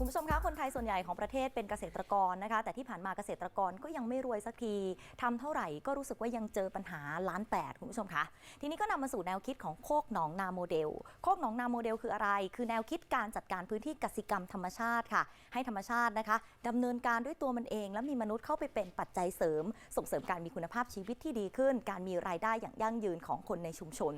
คุณผู้ชมคะคนไทยส่วนใหญ่ของประเทศเป็นเกษตรกรนะคะ แต่ที่ผ่านมาเกษตรกรก็ยังไม่รวยสักทีทำเท่าไหร่ก็รู้สึกว่ายังเจอปัญหาล้านแปดคุณผู้ชมคะทีนี้ก็นำมาสู่แนวคิดของโคกหนองนาโมเดล โคกหนองนาโมเดลคืออะไร คือแนวคิดการจัดการพื้นที่กสิกรรมธรรมชาติค่ะ ให้ธรรมชาตินะคะดำเนินการด้วยตัวมันเอง และมีมนุษย์เข้าไปเป็นปัจจัยเสริม ส่งเสริมการมีคุณภาพชีวิตที่ดีขึ้น การมีรายได้อย่างยั่งยืนของคนในชุมชน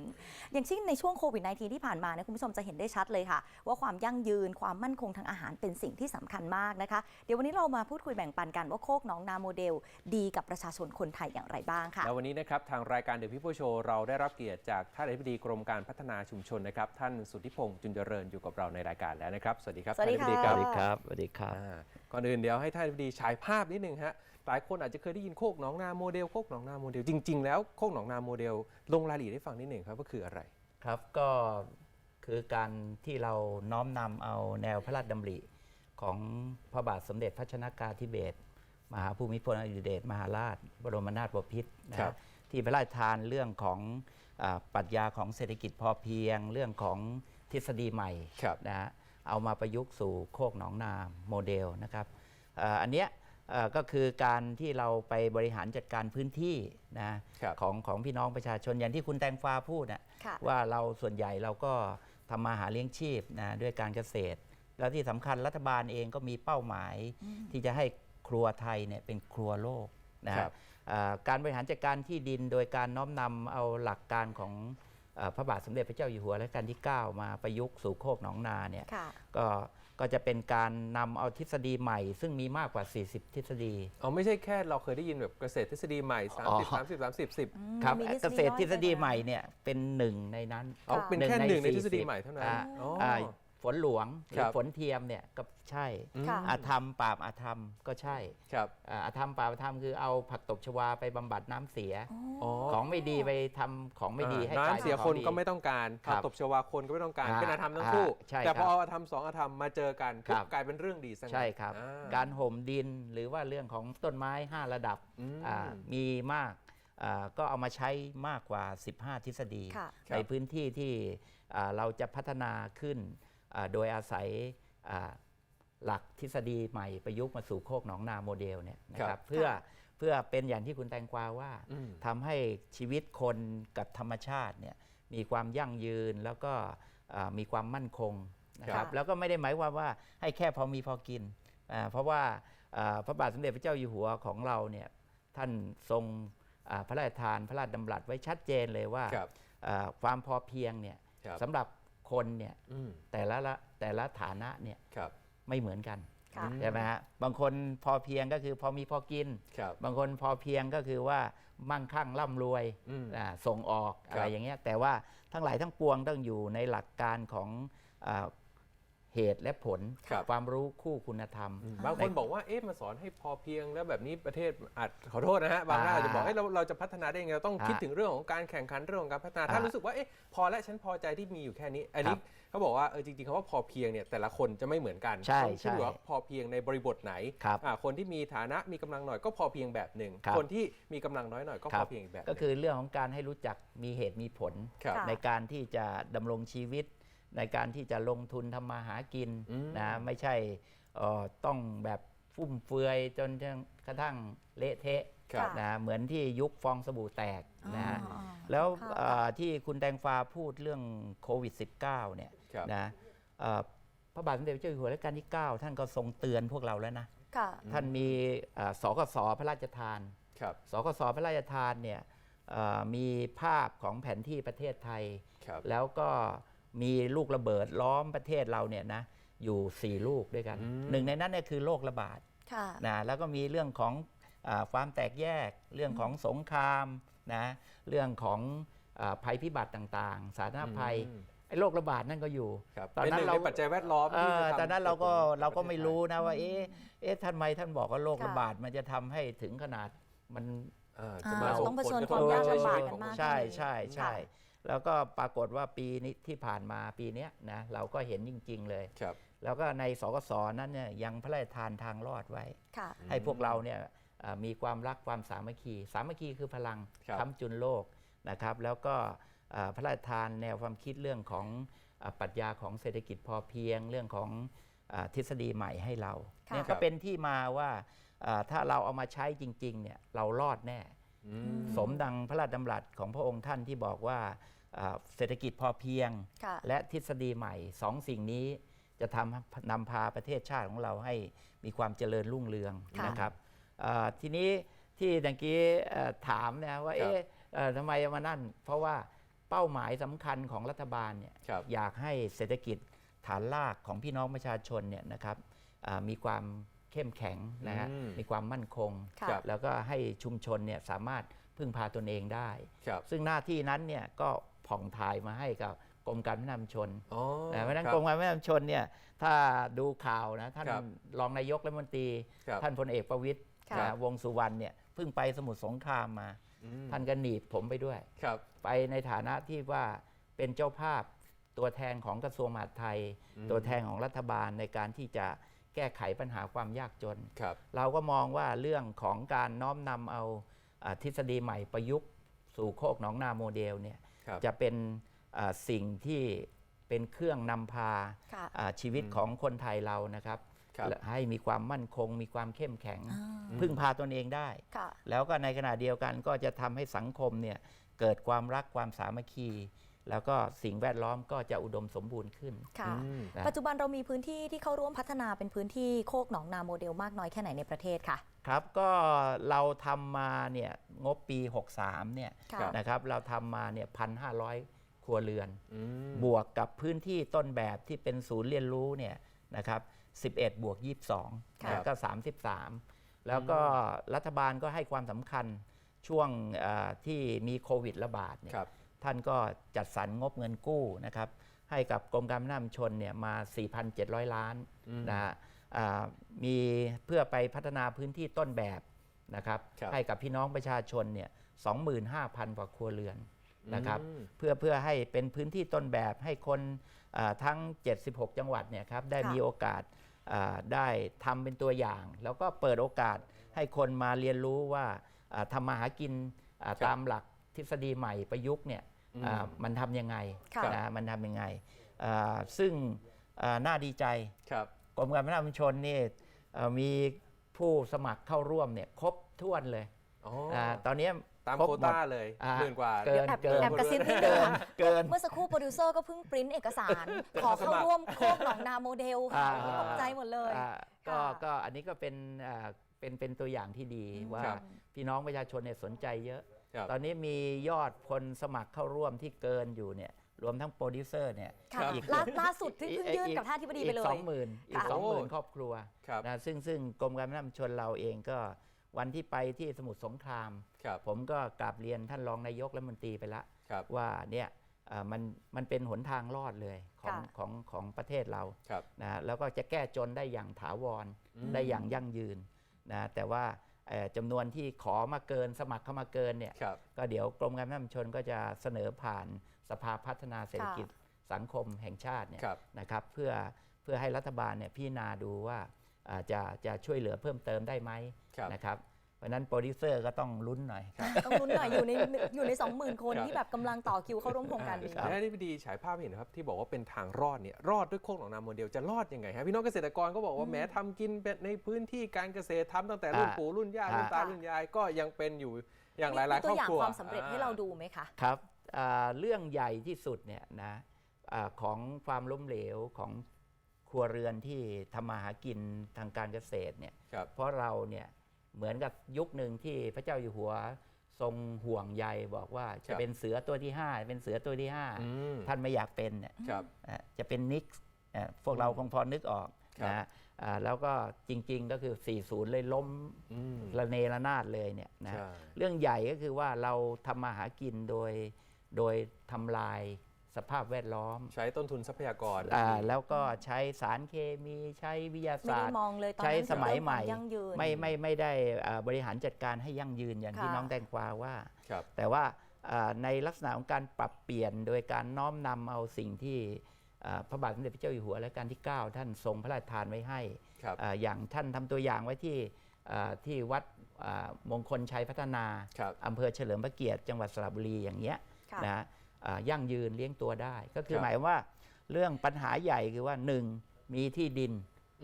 อย่างเช่นในช่วงโควิด -19 ที่ผ่านมาเนี่ยคุณผู้ชมจะเห็นได้ชัดเลยค่ะ ว่าความยั่งยืนความมั่นคงทางอาหารเป็นสิ่งที่สำคัญมากนะคะ เดี๋ยววันนี้เรามาพูดคุยแบ่งปันกันว่าโคกหน้องนาโมเดล ดีกับประชาชนคนไทยอย่างไรบ้างค่ะแล้ววันนี้นะครับทางรายการเด e ะพิ p โชว์เราได้รับเกียรติจากท่านอธิบดีกรมการพัฒนาชุมชนนะครับท่านสุทธิพงษ์จุนเจริญอยู่กับเราในรายการแล้วนะครับสวัสดีครับสวัสดีท่านอธิบค่ะดีสควัรับสดีครับสวัสดีครับอ่าก่อนอื่นเดี๋ยวให้ท่านอธิบดีฉายภาพนิดนึงฮะหลายคนอาจจะเคยได้ยินโคกหนองนาโมเดลโคกหนองนาโมเดลจริง ๆ แล้วโคกหนองนาโมเดลลงรายละเอียดให้ฟังนิดหนึ่งครับว่าคืออะไรครับก็คือการที่เราน้อมนำเอาแนวพระราชดำริ ของพระบาทสมเด็จพระชนากาธิเบศรมหาภูมิพลอดุลยเดชมหาราช บรมนาถบพิตรนะครัฮะบที่พระราชทานเรื่องของอาปรัชญาของเศรษฐกิจพอเพียง เรื่องของทฤษฎีใหม่ครับ นะฮะเอามาประยุกต์สู่โคกหนองนาโมเดลนะครับอ่าอันเนี้ยเอ่อก็คือการที่เราไปบริหารจัดการพื้นที่นะครับ ของของพี่น้องประชาชนอย่างที่คุณแตงฟ้าพูดนะ ค่ะ ว่าเราส่วนใหญ่เราก็ทำมาหาเลี้ยงชีพนะด้วยการเกษตร แล้วที่สำคัญรัฐบาลเองก็มีเป้าหมายที่จะให้ครัวไทยเนี่ยเป็นครัวโลกนะครับอ่าการบริหารจัดการที่ดินโดยการน้อมนำเอาหลักการของอ่าพระบาทสมเด็จพระเจ้าอยู่หัวรัชกาลที่ 9 มาประยุกต์สู่โคกหนองนาเนี่ยค่ะก็ก็จะเป็นการนำเอาทฤษฎีใหม่ ซึ่งมีมากกว่า 40 ทฤษฎีอ๋อไม่ใช่แค่เราเคยได้ยินแบบเกษตรทฤษฎีใหม่อ๋อ30 30 30 10ครับมีทฤษฎีเกษตรย่อยทฤษฎีไปนะใหม่เนี่ยเป็นหนึ่งในนั้นอ๋อเป็นแค่หนึ่งในทฤษฎี40ใหม่เท่านั้นอ่อ๋ออ่า ฝนหลวงหรืครัอบฝนเทียมเนี่ยก็ใช่ค่ะ อาธรรมปราบอาธรรมก็ใช่ครับอ่าอาธรรมปราบอาธรรมคือเอาผักตบชวาไปบำบัดน้ำเสีย อ๋อของไม่ดีไปทำของไม่ดีให้กลายน้ำเสียป็คนของดี ก็ไม่ต้องการครับตบชวาคนก็ไม่ต้องการอ่าเป็นอาธรรมทั้งคู่ อ่าใช่แต่พอครับเอาอาธรรมสองอาธรรมมาเจอกันครัปุ๊บบกลายเป็นเรื่องดีซะงั้นใช่ครับ อ่าการห่มดินหรือว่าเรื่องของต้นไม้ 5 ระดับอืมอ่ามีมากอ่าก็เอามาใช้มากกว่า 15 ทฤษฎี ค่ะ ในพื้นที่ที่อ่าเราจะพัฒนาขึ้นอ่า โดยอาศัยอ่าหลักทฤษฎีใหม่ประยุกต์มาสู่โคกหนองนาโมเดลเนี่ยนะคครัรับบเพื่อเพื่อเป็นอย่างที่คุณแตงกวาว่าอืมทำให้ชีวิตคนกับธรรมชาติเนี่ยมีความยั่งยืนแล้วก็อ่ามีความมั่นคงนะคครัรับบแล้วก็ไม่ได้หมายความว่าให้แค่พอมีพอกินอ่าเพราะว่าอ่าพระบาทสมเด็จพระเจ้าอยู่หัวของเราเนี่ยท่านทรงอ่าพระราชทานพระราชดำรัสไว้ชัดเจนเลยว่าครับอ่าความพอเพียงเนี่ยครับสำหรับ คนเนี่ยอืมแต่ละละแต่ละฐานะเนี่ยครับไม่เหมือนกันค่ะ ใช่ไหมฮะบางคนพอเพียงก็คือพอมีพอกิน ครับ บางคนพอเพียงก็คือว่ามั่งคั่งร่ำรวยอืมอ่าส่งออกครับ อะไรอย่างเงี้ยแต่ว่าทั้งหลายทั้งปวงต้องอยู่ในหลักการของอา เหตุและผลครับ ความรู้คู่คุณธรรม บางคนบอกว่าเอ๊ะมาสอนให้พอเพียงแล้วแบบนี้ประเทศอาจขอโทษนะฮะบางท่านอาจจะบอกอ่าเอ้ยเราเราจะพัฒนาได้ยังไงเราต้องอ่าคิดถึงเรื่องของการแข่งขันเรื่องของการพัฒนาถ้าอ่ารู้รู้สึกว่าเอ๊ะพอแล้วฉันพอใจที่มีอยู่แค่นี้ อันนี้ครับเขาบอกว่าเออจริงๆคำว่าพอเพียงเนี่ยแต่ละคนจะไม่เหมือนกันใช่ต้องขึ้นอยู่ใช่ว่าพอเพียงในบริบทไหนครับอ่าคนที่มีฐานะมีกำลังหน่อยก็พอเพียงแบบหนึ่งครับ คนที่มีกำลังน้อยหน่อยก็คพรัอบเพียงอีกแบบหก็นึ่งคือเรื่องของการให้รู้จักมีเหตุมีผล ครับ ค่ะ ในการที่จะดำรงชีวิต ในการที่จะลงทุนทำมาหากินอืมนะไม่ใช่เอ่อต้องแบบฟุ่มเฟือยจนกระทั่งเละเทะครับค่ะนะเหมือนที่ยุคฟองสบู่แตกนะฮะอ๋อแล้วค่ะเอ่อที่คุณแตงฟ้าพูดเรื่องโควิด -19 เนี่ยครับนะเอ่อพระบาทสมเด็จพระเจ้าอยู่หัวรัชกาลที่ 9 ท่านก็ทรงเตือนพวกเราแล้วนะค่ะท่านมีเอ่อสกสพระราชทานครับสกสพระราชทานเนี่ยเอ่อมีภาพของแผนที่ประเทศไทยครับแล้วก็ มีลูกระเบิดล้อมประเทศเราเนี่ยนะอยู่ 4 ลูกด้วยกันอืมหนึ่งในนั้นเนี่ยคือโรคระบาดค่ะนะแล้วก็มีเรื่องของอาความแตกแยก เรื่องของสงครามนะเรื่องของอาภัยพิบัติต่างๆ สาธารณภัยอืมไอ้โรคระบาดนั่นก็อยู่ครับตอนเป็นนั้หนนึ่งเราในปัจจัยแวดล้อมเอที่อจะทำตอนนั้นเราก็ให้เราก็ประเทศไม่ทยรู้นะว่า เอ๊ะเอ๊ะทำไมท่านบอกว่าโรคค่ะระบาดมันจะทำให้ถึงขนาดมันอ่าอ่าจะมาส่ต้องเผชิญผลกระทบความยากลำบากในชีวิตกันมากใช่ขึ้นใช่ใช่ค่ะ แล้วก็ปรากฏว่าปีนี้ที่ผ่านมาปีเนี้ยนะเราก็เห็นจริง ๆ เลย ครับ แล้วก็ในสกสนั้นเนี่ยยังพระราชทานทางรอดไว้ ค่ะ ให้พวกเราเนี่ยเอ่อมีความรักความสามัคคี สามัคคีคือพลังครับ ค้ำจุนโลกนะครับ แล้วก็เอ่อพระราชทานแนวความคิดเรื่องของเอ่อปรัชญาของเศรษฐกิจพอเพียงเรื่องของอ่าทฤษฎีใหม่ให้เราค่ะ เนี่ยครัก็บเป็นที่มาว่าอ่าถ้าเราเอามาใช้จริงๆเนี่ยเรารอดแน่อืม สมดังพระราชดำรัสของพระองค์ท่านที่บอกว่าอ่าเศรษฐกิจพอเพียงค่ะและทฤษฎีใหม่สองสิ่งนี้จะทำนำพาประเทศชาติของเราให้มีความเจริญรุ่งเรืองค่ะนะครับอ่าทีนี้ที่ตะกี้เอ่อถามนะว่าครับเอ๊ะเอ่อทำไมเอามานั่น เพราะว่าเป้าหมายสำคัญของรัฐบาลเนี่ยครับอยากให้เศรษฐกิจฐานรากของพี่น้องประชาชนเนี่ยนะครับอ่ามีความ เข้มแข็งนะฮะอืมมีความมั่นคง ค่ะครับแล้วก็ให้ชุมชนเนี่ยสามารถพึ่งพาตนเองได้ ครับซึ่งหน้าที่นั้นเนี่ยก็ผ่องถ่ายมาให้กับกรมการพัฒนาชุมชนอ๋อนะเพราะฉะนั้นคบ กรมการพัฒนาชุมชนเนี่ยถ้าดูข่าวนะท่านครับรองนายกรัฐมนตรี ครับท่านพลเอกประวิตยค่ะ นะวงษ์สุวรรณเนี่ยเพิ่งไปสมุทรสงครามมา อืมท่านก็หนีบผมไปด้วย ครับ ไปในฐานะที่ว่าเป็นเจ้าภาพตัวแทนของกระทรวงมหาดไทย อืมตัวแทนของรัฐบาลในการที่จะ แก้ไขปัญหาความยากจนครับเราก็มองว่าเรื่องของการน้อมนำเอาอาทฤษฎีใหม่ประยุกต์สู่โคกหนองนาโมเดลเนี่ยครับจะเป็นอ่าสิ่งที่เป็นเครื่องนำพาค่ะอ่าชีวิตอืมของคนไทยเรานะครับครับและให้มีความมั่นคง มีความเข้มแข็งอ่าพึ่งพาตนเองได้ค่ะแล้วก็ในขณะเดียวกันก็จะทำให้สังคมเนี่ยเกิดความรักความสามัคคี แล้วก็สิ่งแวดล้อมก็จะอุดมสมบูรณ์ขึ้น ค่ะ อืมนะปัจจุบันเรามีพื้นที่ที่เข้าร่วมพัฒนาเป็นพื้นที่โคกหนองนาโมเดลมากน้อยแค่ไหนในประเทศค่ะ ครับก็เราทำมาเนี่ยงบปี 63เนี่ยค่ะ นะครับเราทำมาเนี่ยพันห้าร้อยครัวเรือน อืม บวกกับพื้นที่ต้นแบบที่เป็นศูนย์เรียนรู้เนี่ยนะครับ11 บวก 22ค่ะนะก็ 33 แล้วก็รัฐบาลก็ให้ความสำคัญช่วงเอ่อที่มีโควิดระบาดเนี่ยครับ ท่านก็จัดสรรงบเงินกู้นะครับให้กับกรมการพัฒนาชุมชนเนี่ยมา 4,700 ล้านอืมนะฮะอ่ามีเพื่อไปพัฒนาพื้นที่ต้นแบบนะครับครับให้กับพี่น้องประชาชนเนี่ย25,000 กว่าครัวเรือนนะครับอืมเพื่อเพื่อให้เป็นพื้นที่ต้นแบบให้คนอ่าทั้ง 76 จังหวัดเนี่ยครับได้ค่ะมีโอกาสอ่าได้ทำเป็นตัวอย่าง แล้วก็เปิดโอกาสให้คนมาเรียนรู้ว่าอ่าทำมาหากินอ่าครับตามหลักทฤษฎีใหม่ประยุกต์เนี่ยอื มอ่ามันทำยังไงค่ะนะมันทำยังไงอ่าซึ่งอ่าน่าดีใจครับกรมการพัฒนาชุมชนนี่เอ่อมีผู้สมัครเข้าร่วมเนี่ยครบถ้วนเลยอ๋ออาตอนนี้ตามครบโควหมดต้าเลยอ่าหมื่นกว่าเกินแอบเกินแอบกระซิบนิดนึเกิงนค่ะเกิน เมื่อสักครู่โปรดิวเซอร์ก็เพิ่งปริ้นเอกสาร ขอเข้าสมัครร่วมโคกหนองนาโมเดลค่ะอ่าตกใจหมดเลยอ่าก็ค่ะก็อันนี้ก็เป็นอ่าเป็นเป็นตัวอย่างที่ดีอืมว่าครับพี่น้องประชาชนเนี่ยสนใจเยอะ ครับ ตอนนี้มียอดคนสมัครเข้าร่วมที่เกินอยู่เนี่ยรวมทั้งโปรดิวเซอร์เนี่ยค่ะอีกล่าล่าสุดที่เพิ่งยื่นกับท่านที่บดีไปเลยสองหมื่นอีกค่ะ สองหมื่นโอ้ครอบครัวครับนะซึ่งซึ่งกรมการพัฒนาชุมชนเราเองก็วันที่ไปที่สมุทรสงคราม ครับผมก็กราบเรียนท่านรองนายกรัฐมนตรีไปละ ครับว่าเนี่ยเอ่อมันมันเป็นหนทางรอดเลยของค่ะ ของของประเทศเรา ครับ นะแล้วก็จะแก้จนได้อย่างถาวร อืม ได้อย่างยั่งยืนนะแต่ว่าเอ่อ จำนวนที่ขอมาเกินสมัครเข้ามาเกินเนี่ยครับก็เดี๋ยวกรมการพัฒนาชุมชนก็จะเสนอผ่านสภาพัฒนาเศรษฐกิจสังคมแห่งชาติเนี่ยครับนะครับเพื่อเพื่อให้รัฐบาลเนี่ยพิจารณาดูว่าอ่าจะจะช่วยเหลือเพิ่มเติมได้ไหมครับนะครับ เพราะฉะนั้นโปรดิวเซอร์ก็ต้องลุ้นหน่อยต้องลุ้นหน่อยอยู่ในอยู่ใน 20,000 คนครับที่แบบกำลังต่อคิวเข้าร่วมโครงการนี้ครับและที่พดีฉายภาพให้เห็นนะครับที่บอกว่าเป็นทางรอดเนี่ยรอดด้วยโคกหนองนาโมเดลจะรอดยังไงฮะพี่น้องเกษตรกรก็บอกว่าอืมแม้ทำกินเป็นในพื้นที่การเกษตรทำตั้งแต่รุ่นอ่าปู่รุ่นย่ารุ่นตาอ่ารุ่นยายก็ยังเป็นอยู่อย่างหลายมีๆคตัรวอบอย่างครัวความสำเร็จให้เราดูไหมคะครับอ่าเรื่องใหญ่ที่สุดเนี่ยนะอาของความล้มเหลวของครัวเรือนที่ทำมาหากินทางการเกษตรเนี่ยครับเพราะเราเนี่ย เหมือนกับยุคหนึ่งที่พระเจ้าอยู่หัวทรงห่วงใยบอกว่าจะเป็นเสือตัวที่ 5 เป็นเสือตัวที่อืม5ท่านไม่อยากเป็นเนี่ยครับอะจะเป็นนิกส์อะพวกเราคงพอนึกออกครับนะอ่าแล้วก็จริง ๆ ก็คือ 40 เลยล้มอืมระเนระนาดเลยเนี่ยนะใช่เรื่องใหญ่ก็คือว่าเราทำมาหากินโดยโดยทำลาย สภาพแวดล้อม ใช้ต้นทุนทรัพยากร อ่าแล้วก็ใช้สารเคมีใช้วิทยาไม่ศาได้สตร์ มองเลยตอนใช้นั้นสมัยถึงเรื่องใหม่ความยั่งยืน ไม่ไม่ไม่ได้อ่าบริหารจัดการให้ยั่งยืนอย่างที่ค่ะ น้องแตงกวาว่า ครับ แต่ว่าอ่าในลักษณะของการปรับเปลี่ยนโดยการน้อมนำเอาสิ่งที่อ่าพระบาทสมเด็จพระเจ้าอยู่หัวและการที่ 9 ท่านทรงพระราชทานไว้ให้ครับ อ่าอย่างท่านทำตัวอย่างไว้ที่อ่าที่วัดอ่ามงคลชัยพัฒนาครับ อำเภอเฉลิมพระเกียรติจังหวัดสระบุรีอย่างเงี้ย ค่ะ นะอ่า ยั่งยืนเลี้ยงตัวได้ ก็คืครับอหมายว่าเรื่องปัญหาใหญ่คือว่า 1. มีที่ดิน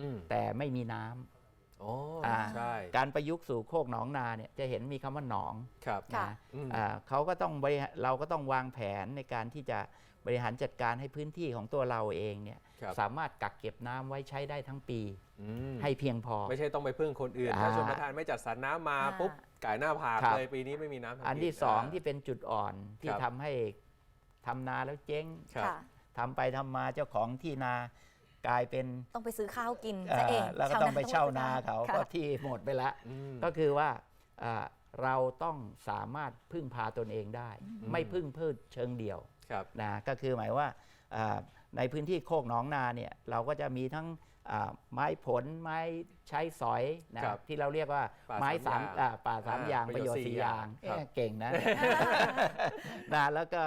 อืมแต่ไม่มีน้ำอ๋ออ่าใช่การประยุกต์สู่โคกหนองนาเนี่ยจะเห็นมีคำว่าหนองครับค่ะนะอืมอ่าเขาก็ต้องบริหารเราก็ต้องวางแผนในการที่จะบริหารจัดการให้พื้นที่ของตัวเราเองเนี่ยครับสามารถกักเก็บน้ำไว้ใช้ได้ทั้งปีอืมให้เพียงพอ ไม่ใช่ต้องไปพึ่งคนอื่นอ่าถ้าชนประทานไม่จัดสรรน้ำมาอ่าปุ๊บก่ายหน้าผากครับเลยปีนี้ไม่มีน้ำทำอันที่กิสองาที่เป็นจุดอ่อนที่ครับทำให้ ทำนาแล้วเจ๊งครับค่ะ ทำไปทำมาเจ้าของที่นากลายเป็นต้องไปซื้อข้าวกินเอ่ซะเอองแล้วก็ต้องไปเช่านาเขาค่ะก็ที่หมดไปแล้วอืมก็คือว่าอ่าเราต้องสามารถพึ่งพาตนเองได้ ไม่พึ่งพืชเชิงเดี่ยวครับนะก็คือหมายว่าอ่าในพื้นที่โคกหนองนาเนี่ยเราก็จะมีทั้งอ่า ไม้ผลไม้ใช้สอยนะครับที่เราเรียกว่าป่าไม้สาสามมอย่างอ่าป่าสามอ่าอย่างปประระโยโยชชน์น์สี่สี่ออย่างครับเอ๊ะเก่งนะนะแล้วก็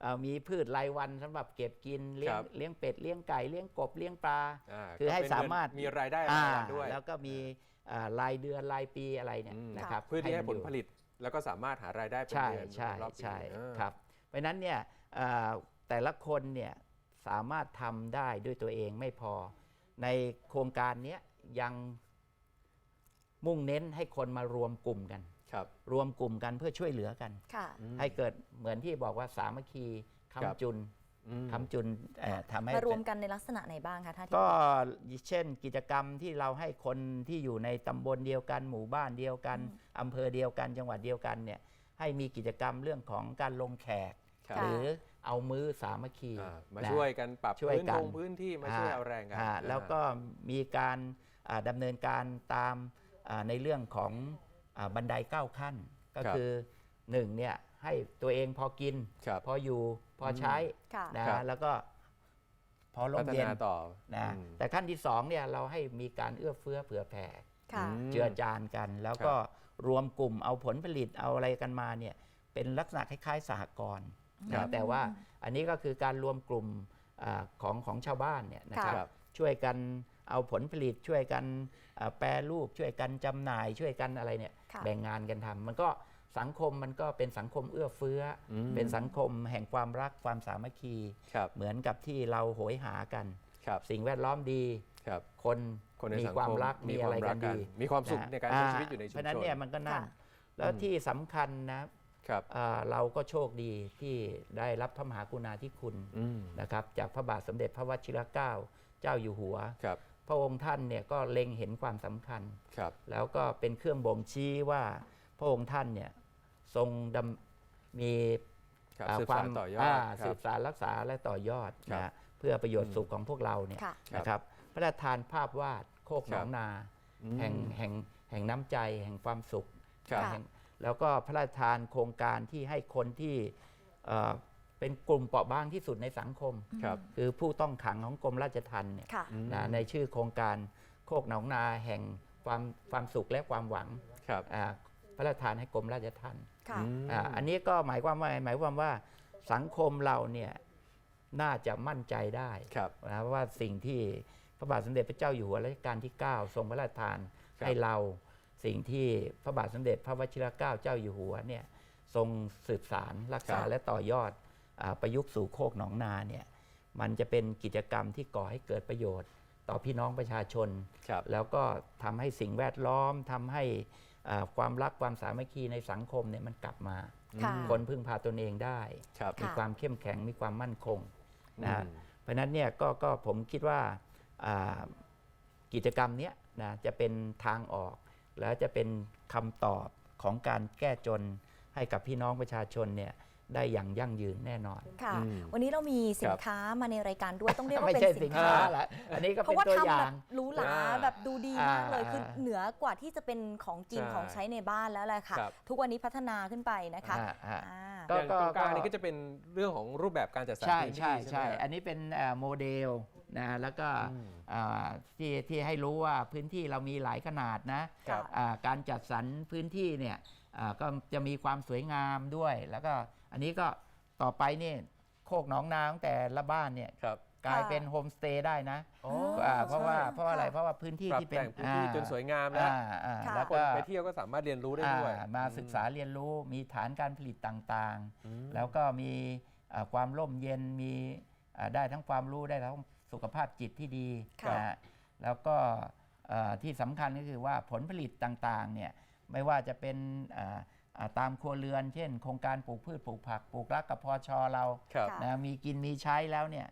เอ่อมีพืชรายวันสำหรับเก็บกินเลี้ยคงรับเลี้ยงเป็ดเลี้ยงไก่เลี้ยงกบเลี้ยงปลาอ่าคือให้ก็เป็นสามารถเงินมีรายได้อ่ารายวันด้วยแล้วก็มีอ่ารายเดือนรายปีอะไรเนี่ยอืมนะครับเพื่อที่ให้มันผลยู่ผลิตแล้วก็สามารถหารายได้เป็นใช่เดือนใช่รอบปีใช่อ่าครับเพราะฉะนั้นเนี่ยเอ่อแต่ละคนเนี่ยสามารถทำได้ด้วยตัวเองไม่พอ ในโครงการเนี้ยยังมุ่งเน้นให้คนมารวมกลุ่มกันครับรวมกลุ่มกันเพื่อช่วยเหลือกันค่ะอืมให้เกิดเหมือนที่บอกว่าสามัคคีครับคำจุนอืมคำจุนเอ่อทำให้มารวมกันในลักษณะไหนบ้างคะท่านที่ก็เช่นกิจกรรมที่เราให้คนที่อยู่ในตำบลเดียวกัน หมู่บ้านเดียวกันอำเภอเดียวกันจังหวัดเดียวกันเนี่ยให้มีกิจกรรมเรื่องของการลงแขกครับหรือ เอามือสามัคคีอ่ามานะช่วยกันปรับช่วยพื้นกันทงพื้นที่มาช่วยเอาแรงกันอ่าอ่าแล้วก็มีการอ่าดำเนินการตามอ่าในเรื่องของอาบันไดเก้าขั้น ก็ครับคือหนึ่งเนี่ยให้ตัวเองพอกินครับพออยู่พอใช้ค่ะนะครับแล้วก็พอร่พัมฒเย็นนาต่อนะอืมแต่ขั้นที่สองเนี่ยเราให้มีการเอื้อเฟื้อเผื่อแผ่ค่ะอืมเจือจานกัน แล้วก็รวมกลุ่มเอาผลผลิตเอาอะไรกันมาเนี่ยเป็นลักษณะคล้ายๆสหกรณ์ครั นะบแต่ว่าอันนี้ก็คือการรวมกลุ่มอาของของชาวบ้านเนี่ยนะคค่ะรับครับ ช่วยกันเอาผลผลิตช่วยกันอ่าแปรรูปช่วยกันจำหน่ายช่วยกันอะไรเนี่ยค่ะแบ่งงานกันทำมันก็สังคมมันก็เป็นสังคมเอื้อเฟื้ออมเป็นสังคมแห่งความรักความสามัคคีครับเหมือนกับที่เราโหยหากันครับสิ่งแวดล้อมดีครับคนคนในมีสังความคมรักมีอะไรกันดี มีความสุขนะในการใช้ชีวิตอยู่ในชุมเพราะฉะนั้นชนเนี่ยมันก็นั่นค่ะแล้วอืมที่สำคัญนะ ครับอ่าเราก็โชคดีที่ได้รับพระมหากรุณาธิคุณอืมนะครับจากพระบาทสมเด็จพระวชิรเกล้าเจ้าอยู่หัวครับพระองค์ท่านเนี่ยก็เล็งเห็นความสำคัญครับแล้วก็เป็นเครื่องบ่งชี้ว่าพระองค์ท่านเนี่ยทรงดำมีครับอ่าสืบควาสามนต่อยอดอ่าครัสืบบสารรักษาและต่อยอดครับนะเพื่อประโยชน์อืมสุขของพวกเราเนี่ยค่ะครับนะครับพระราชทานภาพวาดโคกหนองนาอืมแห่งแห่งแห่งน้ำใจแห่งความสุขครับค่ะแห่ง แล้วก็พระราชทานโครงการที่ให้คนที่เอ่อเป็นกลุ่มเปราะบางที่สุดในสังคมครับคือผู้ต้องขังของกรมราชทัณฑ์เนี่ยค่ะอืมนะในชื่อโครงการโคกหนองนาแห่งความความสุขและความหวังครับอ่าพระราชทานให้กรมราชทัณฑ์ค่ะอืมอ่าอันนี้ก็หมายความว่าหมายความว่าสังคมเราเนี่ยน่าจะมั่นใจได้ครับนะว่าสิ่งที่พระบาทสมเด็จพระเจ้าอยู่หัวรัชกาลที่ 9 ทรงพระราชทานครับให้เรา สิ่งที่พระบาทสมเด็จพระวชิรเกล้าเจ้าอยู่หัวเนี่ยทรงสืบสารรักษาครับและต่อยอดอาประยุกต์สู่โคกหนองนาเนี่ยมันจะเป็นกิจกรรมที่ก่อให้เกิดประโยชน์ ต่อพี่น้องประชาชนครับแล้วก็ทำให้สิ่งแวดล้อมทำให้อ่าความรักความสามัคคีในสังคมเนี่ยมันกลับมาค่ะคนพึ่งพาตนเองได้ครับมีค่ะความเข้มแข็งมีความมั่นคงนะฮะอืมเพราะฉะนั้นเนี่ยก็ก็ผมคิดว่าอ่ากิจกรรมเนี้ยนะจะเป็นทางออก และจะเป็นคำตอบของการแก้จนให้กับพี่น้องประชาชนเนี่ยได้อย่างยั่งยืนแน่นอน ค่ะ อืมวันนี้เรามีสิคนรับค้ามาในรายการด้วยต้องเรียกว่าไม่เป็นใช่สิสินนค้าค้า ละอันนี้ก็เพเป็นราะว่าตัวทำอย่าแบงบหรูหราอ่าแบบดูดีมากเลย อ่าคือเหนือกว่าที่จะเป็นของจริงใช่ของใช้ในบ้านแล้วแหละค่ะ ครับ ทุกวันนี้พัฒนาขึ้นไปนะคะอ่าอ่า อ่า ก็อย่างตรงกลางนี่ก็จะเป็นเรื่องของรูปแบบการจัดสรรใช่พื้นที่ใช่ไหมใช่ ครับ อันนี้เป็นเอ่อโมเดล นะแล้วก็อืมอ่าที่ที่ให้รู้ว่าพื้นที่เรามีหลายขนาดนะครับอ่าการจัดสรรพื้นที่เนี่ยอ่าก็จะมีความสวยงามด้วย แล้วก็อันนี้ก็ต่อไปเนี่ยโคกหนองนาตั้งแต่ละบ้านเนี่ยครับกลายเป็นโฮมสเตย์ได้นะอ๋ออ่าเพราะว่าใช่เพราะว่าอะไรค่ะเพราะว่าพื้นที่ปรับที่เป็นแต่งพื้นที่จนสวยงามแล้วอ่าอ่าค่ะแล้วคนก็ไปเที่ยวก็สามารถเรียนรู้ได้ด้วยอ่ามาศึกษาเรียนรู้มีฐานการผลิตต่างอืมๆแล้วก็มีอ่าความร่มเย็นมีอ่าได้ทั้งความรู้ได้ทั้ง สุขภาพจิตที่ดีค่ะ นะฮะแล้วก็เอ่อที่สำคัญก็คือว่าผลผลิตต่างๆเนี่ยไม่ว่าจะเป็นอ่าอ่าตามครัวเรือน เช่น โครงการปลูกพืชปลูกผักปลูกรักกับพอชอเราครับ ค่ะ นะมีกินมีใช้แล้วเนี่ย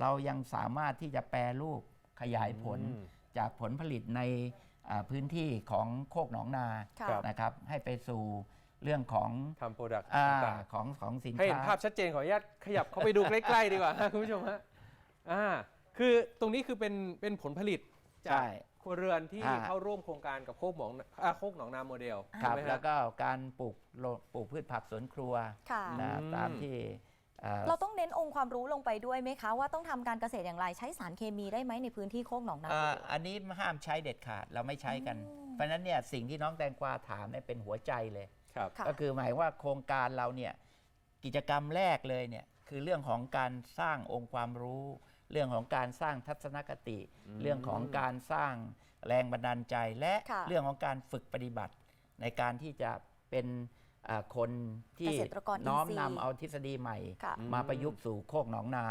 เรายังสามารถที่จะแปรรูปขยายผลอืม จากผลผลิตในอ่าพื้นที่ของโคกหนองนาค่ะครับนะครับให้ไปสู่เรื่องของทำโปรดักต์อาต่างของของสินๆให้เห็นค้าภาพชัดเจนขออนุญาตขยับเข้าไปดูใกล้ ๆ ดีกว่าฮะคุณผู้ชมฮะอ่า คือตรงนี้คือเป็นเป็นผลผลิตจากใช่ครัวเรือนที่อ่า เข้าร่วมโครงการกับโคกหนองอ่าโคกหนองนาโมเดลครับใช่ไหมฮะ แล้วก็การปลูกโลปลูกพืชผักสวนครัวค่ะนะอืมตามที่เอ่อเราต้องเน้นองค์ความรู้ลงไปด้วยไหมคะ ว่าต้องทำการเกษตรอย่างไรใช้สารเคมีได้ไหมในพื้นที่โคกหนองนาเอ่ออันนี้ห้ามใช้เด็ดขาดเราไม่ใช้กัน อืม เพราะฉะนั้นเนี่ยสิ่งที่น้องแตงกวาถามเนี่ยเป็นหัวใจเลย ครับ ค่ะ ก็คือหมายว่าโครงการเราเนี่ยกิจกรรมแรกเลยเนี่ยคือเรื่องของการสร้างองค์ความรู้ เรื่องของการสร้างทัศนคติอืมเรื่องของการสร้างแรงบันดาลใจ และค่ะเรื่องของการฝึกปฏิบัติ ในการที่จะเป็นอ่าคนที่เกษตรกรอินทรีย์น้อมนำเอาทฤษฎีใหม่ ค่ะอืมมาประยุกต์สู่โคกหนองนา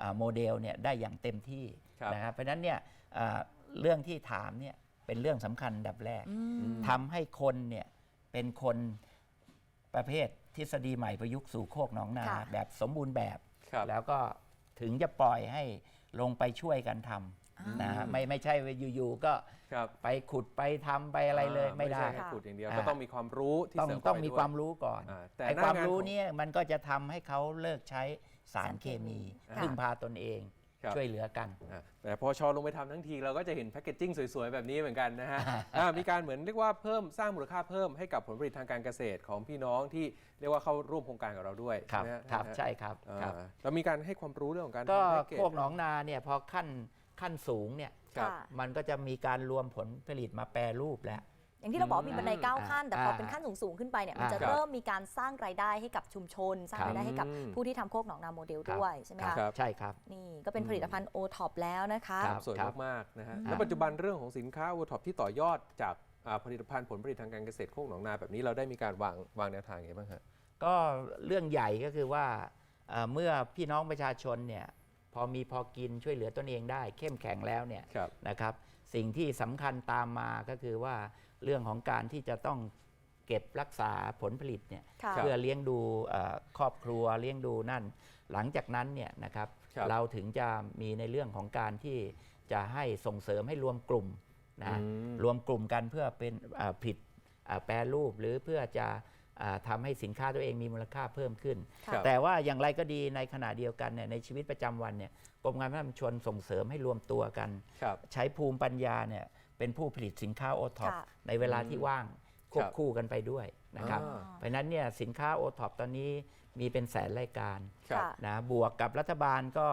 อ่าโมเดลเนี่ยได้อย่างเต็มที่ครับ นะครับเพราะฉะนั้นเนี่ยอ่าเรื่องที่ถามเนี่ยเป็นเรื่องสำคัญอันดับแรก อืม ทำให้คนเนี่ยเป็นคนประเภททฤษฎีใหม่ประยุกต์สู่โคกหนองนา ค่ะ แบบสมบูรณ์แบบ ครับ แล้วก็ ถึงจะปล่อยให้ลงไปช่วยกันทอ่าำนะฮะไม่ไม่ใช่ว่าอยู่ๆก็ครับไปขุดไปทำไปอะไรเลยไม่ได้ ใช่แค่ขุดอย่างเดียวอ่าก็ต้องมีความรู้ที่ต้องเสริมต้องเข้ไปมีด้วยความรู้ก่อนอ่าแต่ไอ้หน้ความงนรู้ของเนี่ยมันก็จะทำให้เขาเลิกใช้สารเคมี ค่ะ พึ่งพาตนเองครับ ช่วยเหลือกันอะแต่พอชอลงไปทำทั้งทีเราก็จะเห็นแพคเกจจิ้งสวยๆ แบบนี้เหมือนกันนะฮะอะมีการเหมือนเรียกว่าเพิ่มสร้างมูลค่าเพิ่มให้กับผลผลิตทางการเกษตรของพี่น้องที่เรียกว่าเข้าร่วมโครงการกับเราด้วยครับใช่ไหมฮะครับนะฮะใช่ครับอ่าครับแล้วมีการให้ความรู้เรื่องของการก็ทำแพ็เจโคกหนองนาเนี่ยพอขั้นขั้นสูงเนี่ยครับค่ะมันก็จะมีการรวมผลผลิตมาแปรรูปแล้ว อย่างที่เราบอกว่ามีบันไดเก้าอ่าขั้น แต่พออ่าเป็นขั้นสูงๆขึ้นไปเนี่ยมันจะครับเริ่มมีการสร้างรายได้ให้กับชุมชน สร้างครับรายได้ให้กับอืมผู้ที่ทำโคกหนองนาโมเดลครับด้วยใช่ไหมครัคะบครับใช่ครับนี่ก็เป็นผลิตภัณฑ์โอท็อปแล้วนะคะครับสวยมากๆนะฮะอืมแล้วปัจจุบันเรื่องของสินค้าโอท็อปที่ต่อยอดจากอ่าผลิตภัณฑ์ผลผลิตทางการเกษตรโคกหนองนาแบบนี้เราได้มีการวางวางแนวทางยังไงบ้างฮะก็เรื่องใหญ่ก็คือว่าเอ่อเมื่อพี่น้องประชาชนเนี่ยพอมีพอกินช่วยเหลือตนเองได้ เข้มแข็งแล้วเนี่ยครับนะครับ สิ่งที่สำคัญตามมาก็คือว่า เรื่องของการที่จะต้องเก็บรักษาผลผลิตเนี่ยค่ะเพื่อเลี้ยงดูเอ่อครอบครัวเลี้ยงดูนั่น หลังจากนั้นเนี่ยนะครับครับ เราถึงจะมีในเรื่องของการที่จะให้ส่งเสริมให้รวมกลุ่มนะอืม รวมกลุ่มกันเพื่อเป็นเอ่อผลิตเอ่อแปรรูปหรือเพื่อจะเอ่อทำให้สินค้าตัวเองมีมูลค่าเพิ่มขึ้น ค่ะ ครับ แต่ว่าอย่างไรก็ดีในขณะเดียวกันเนี่ยในชีวิตประจำวันเนี่ยกรมการพัฒนาชุมชนส่งเสริมให้รวมตัวกัน ครับ ใช้ภูมิปัญญาเนี่ย เป็นผู้ผลิตสินค้าโอท็อปค่ะ ในเวลาที่ว่างควครับบคู่กันไปด้วยนะครับอ่า เพราะฉะนั้นเนี่ยสินค้าโอท็อปตอนนี้มีเป็นแสนรายการครับ ค่ะ นะบวกกับรัฐบาลก็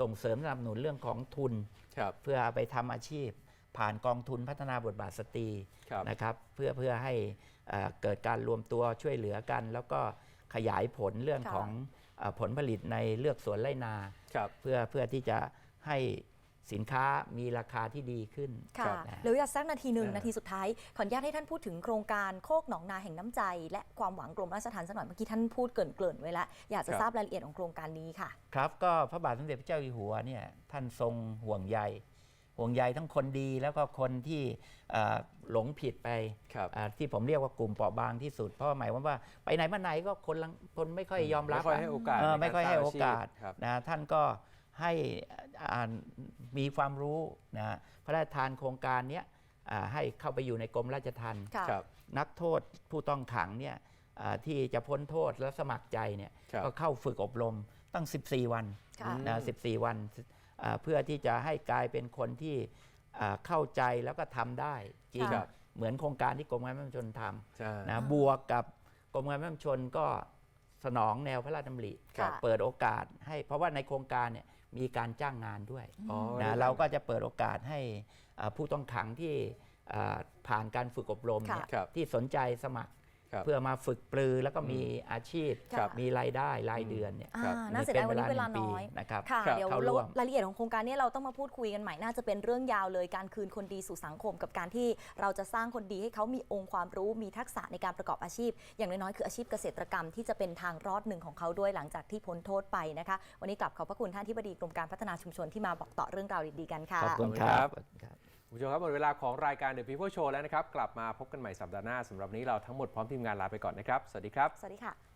ส่งเสริมสนับสนุนเรื่องของทุน ครับ เพื่อเอาไปทำอาชีพ ผ่านกองทุนพัฒนาบทบาทสตรีครับนะครับ เพื่อเพื่อให้เอ่อเกิดการรวมตัวช่วยเหลือกัน แล้วก็ขยายผลเรื่องค่ะ ของเออผลผลิตในเลือกสวนไรนา ครับ เพื่อเพื่อที่จะให้ สินค้ามีราคาที่ดีขึ้นค่ะครับเหลืออีกสักนาทีหนึ่งเออนาทีสุดท้าย ขออนุญาตให้ท่านพูดถึงโครงการโคกหนองนาแห่งน้ำใจ และความหวังกรมราชทัณฑ์สักหน่อยเมื่อกี้ท่านพูดเกริ่นๆไว้แล้วอยากจะครับทราบรายละเอียดของโครงการนี้ค่ะ ครับก็พระบาทสมเด็จพระเจ้าอยู่หัวเนี่ยท่านทรงห่วงใยห่วงใยทั้งคนดีแล้วก็คนที่เอ่อหลงผิดไปครับอ่าที่ผมเรียกว่ากลุ่มเปราะบางที่สุด เพราะว่าหมายความว่าไปไหนมาไหนก็คนลังคนไม่ค่อยยอมรับไม่ค่อยอะให้โอกาสเออในไม่ค่อยให้สร้างโอกาสชีพครับนะท่านก็ ให้อ่ามีความรู้นะพระราชทานโครงการเนี้ยอ่าให้เข้าไปอยู่ในกรมราชทัณฑ์ค่ะครับนักโทษผู้ต้องขังเนี่ยอ่าที่จะพ้นโทษและสมัครใจเนี่ยครับก็เข้าฝึกอบรมตั้ง 14 วันค่ะนะ14 วันอ่าเพื่อที่จะให้กลายเป็นคนที่อ่าเข้าใจแล้วก็ทำได้จริงครับเหมือนโครงการที่กรมการพัฒนาชุมชนทใช่ำนะบวกกับกรมการพัฒนาชุมชนก็สนองแนวพระราชดำริครับเปิดโอกาสให้เพราะว่าในโครงการเนี่ย มีการจ้างงานด้วยอ๋อนะเราก็จะเปิดโอกาสให้อ่าผู้ต้องขังที่อ่าผ่านการฝึกอบรมเนี่ยครับที่สนใจสมัครครับ เพื่อมาฝึกปรือแล้วก็มีอาชีพ ครับมีรายได้รายเดือนเนี่ยอ่าครับน่าเสียดายวันนี้เวลาน้อยหงปีนะครับ ค่ะ ครับเดี๋ยวเข้าเราร่วม รายละเอียดของโครงการนี้เราต้องมาพูดคุยกันใหม่ น่าจะเป็นเรื่องยาวเลยการคืนคนดีสู่สังคม กับการที่เราจะสร้างคนดีให้เขามีองค์ความรู้มีทักษะในการประกอบอาชีพ อย่างน้อยๆคืออาชีพเกษตรกรรมที่จะเป็นทางรอดหนึ่งของเขาด้วยหลังจากที่พ้นโทษไปนะคะ วันนี้กลับขอบพระคุณท่านที่บดีกรมการพัฒนาชุมชนที่มาบอกต่อเรื่องราวดีๆกันค่ะ ขอบคุณขอบคุณคครัรับบขอบคุณครับ คุณผู้ชมครับหมดเวลาของรายการ The People Show แล้วนะครับ กลับมาพบกันใหม่สัปดาห์หน้าสำหรับนี้เราทั้งหมดพร้อมทีมงานลาไปก่อนนะครับ สวัสดีครับ สวัสดีค่ะ